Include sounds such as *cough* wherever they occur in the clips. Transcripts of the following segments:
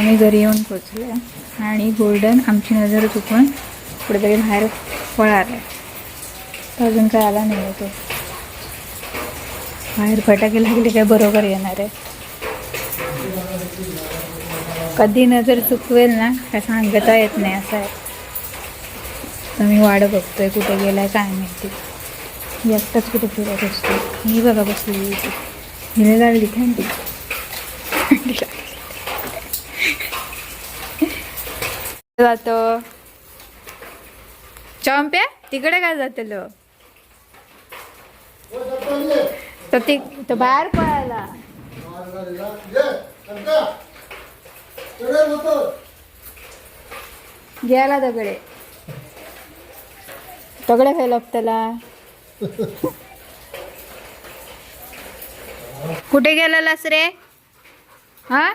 आम्ही घरी येऊन पोचलो आणि गोल्डन आमची नजर चुकून कुठेतरी बाहेर पळाला तर अजून काय आला नाही आहे तो. बाहेर फटाके लागले काय बरोबर येणार आहे. कधी नजर चुकवेल ना काय सांगता येत नाही असं आहे. तर मी वाढ बघतोय कुठे गेलाय काय माहिती. एकटाच कुठे फिरत असतो. मी बघा बसली हिने लागली थंडी *laughs* थंडी लागली जातो. चॉम्प्या तिकडे काय जातलो? तर ती तो बाहेर पळाला. गेला दगडे. दगडे खायला त्याला. कुठे गेलेलास रे? हा?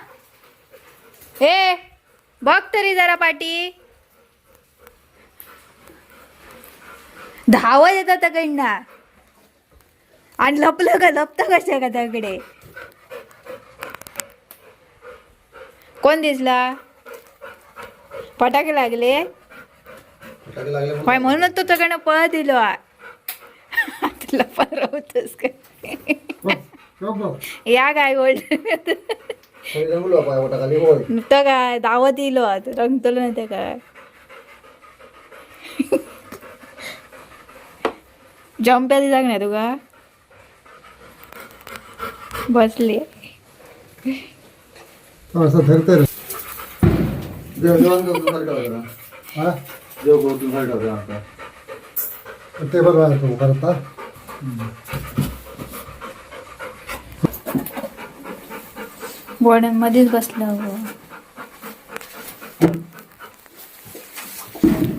ए! बघ तरी जरा पाटी. धावत येतात तकडनं आणि लपलं का लपतं कशा का त्याकडे? कोण दिसला? फटाके लागले? होय म्हणूनच तो तकडनं पळत दिलो. *laughs* तुला परवतच का? या काय गोल्ड *laughs* नुसतं काय? दावत येलो आता. रंगतलो नाही ते काय? जम्प आधी जाग नाही तुका बसली. असं धरतर ते बरोबर आहे तो करता. गोल्डन मध्येच बसलं हो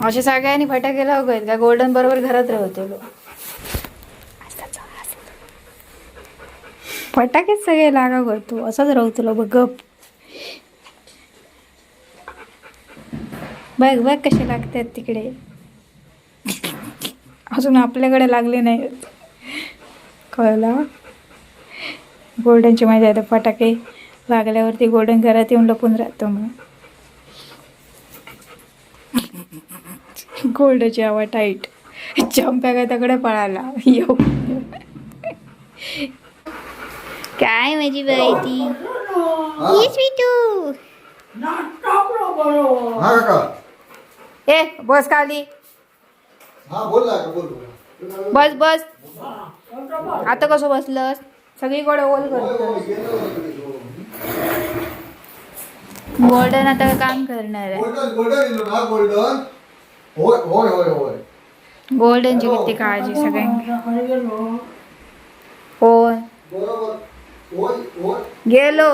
असे सगळ्यांनी फटाके लावत का गोल्डन बरोबर घरात राहतो फटाकेच सगळे लागा करतो असाच राहतो बघ गप. बघ बघ कसे लागतात तिकडे. अजून आपल्याकडे लागले नाही कळला? गोल्डनची मजा येते फटाके. लागल्यावरती गोल्डन घरात येऊन लपून राहतो मग गोल्डची हवा टाईट चंप्या काय तकडे पळाला. येऊ काय माझी बाई ती? येस मी तू. हा काका. ए बस खाली. हा बोल ना बोल बोल. बस बस. आता कसं बसलंस? सगळीकडे ओल करतो गोल्डन आता काम करणार आहे. गोल्डन गोल्डन इलो ना गोल्डन होय होय होय होय. गोल्डनची किती काळजी सगळ्यांनी होय. बरोबर. होय होय. गेलो.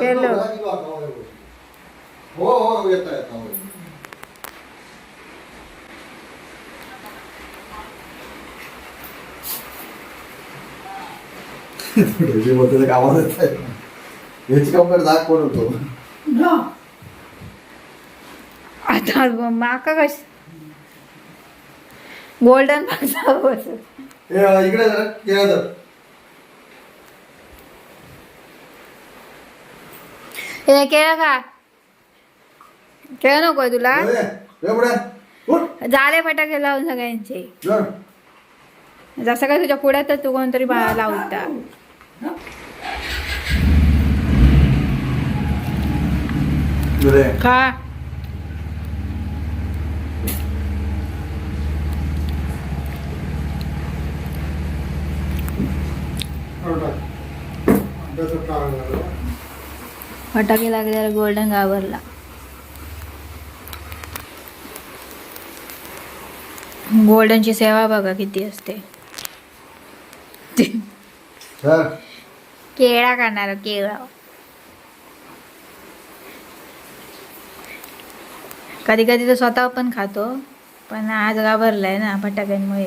गेलो. हो हो *laughs* कामात याची कंपेअर दाग कोण होतो आता माका कश? गोल्डन इकडे हे केलं का? केलं नकोय तुला. झाले फटाके लावून सगळ्यांचे. जसं काय तुझ्या पुढ्यातच तू कोणतरी लावता जरे. का. फटाके. लागल्यावर गोल्डन घाबरला गोल्डनची सेवा बघा किती असते. सर केळा खाणार केळा. कधी कधी तो स्वतः पण खातो पण आज घाबरलाय ना फटाक्यांमुळे.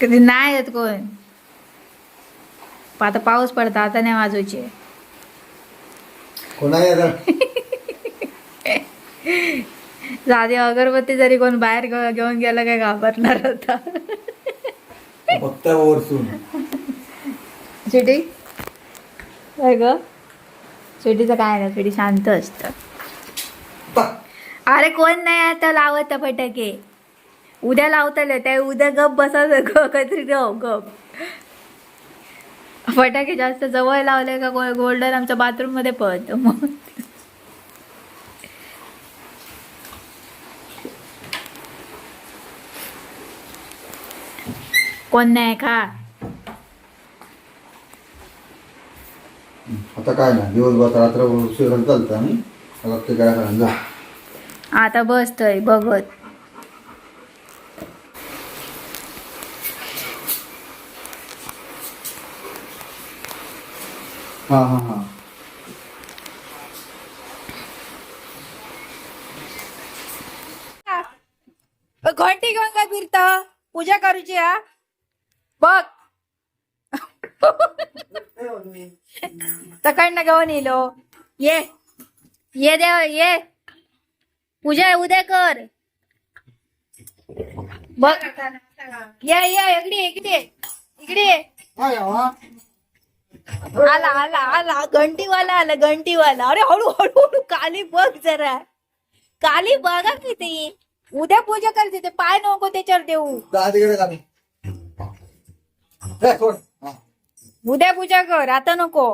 कधी नाही येत कोण. आता पाऊस पडता आता नाही वाजवायचे. साधी अगरबत्ती जरी कोण बाहेर घेऊन गेलं काय घाबरणार होता फक्त चिटी काय ग? स्वीटीचं काय नाही स्वीटी शांत असतं. अरे कोण नाही आता लावत फटाके. उद्या लावतले ते उद्या गप बसायचं ग काहीतरी गप गप. फटाके जास्त जवळ लावले का गोल्डन आमच्या बाथरूममध्ये पळतो मग कोण नाही का? आता काय नाही दिवसभर रात्र उशीर चालतं आणि मला ते काय करा जा. आता बसतोय बघत. हा हा हा. घंटी घेऊन काय फिरता? पूजा करूची हा? बघ. सकाळनं घेऊन येलो. ये. ये देव ये. पूजा उद्या कर. बघ. ये ये इकडे इकडे. इकडे. आला आला आला. घंटीवाला आला घंटीवाला. अरे हळू हळू हळू काली बघ जरा. काली बघा किती उद्या पूजा करते ते. पाय नको त्याच्यावर देऊ. उद्या पूजा कर आता नको.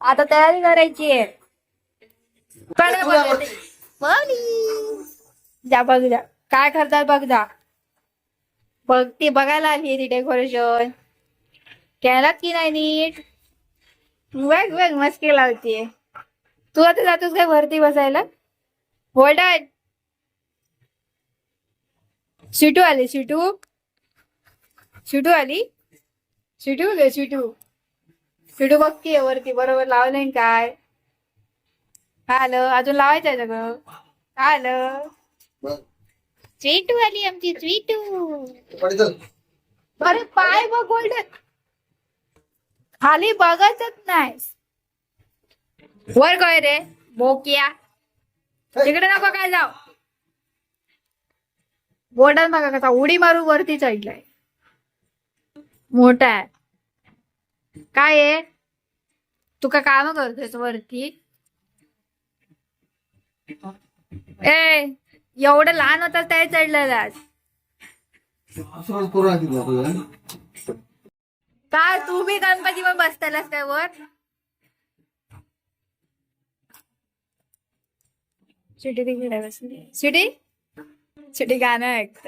आता तयारी करायची आहे. काय बघ. ते. माऊली. जा बघ जा. काय करतात बघ जा. बघ ती बघायला आली ती डेकोरेशन केलात की नाही नीट? वेग वेग मस्की लावतीये तू आता जातोस काय वरती बसायला? होल्डन शिटू आली शिटू. शिटू आली? शिटू गे शिटू शिटू बघतीये वरती बरोबर लावलंय काय काय? आलं अजून लावायचं आहे सगळं. काय आलं. बघ. स्वीटू आली आमची चल. अरे पाय बघ गोल्डन. खाली बघतच नाही वर काय रे बोकिया तिकडे नको काय जाऊ. गोल्डन बघा कसा उडी मारू वरती चढलाय मोठा आहे. काय आहे? तू का काम करतोयस वरती? ए एवढं लहान होता ते चढलेलास. असं करू नका तिला तुझं. काय तू बी गणपती पण बसतालास काय वर? सिटी सिटी सिटी गाणं ऐकत.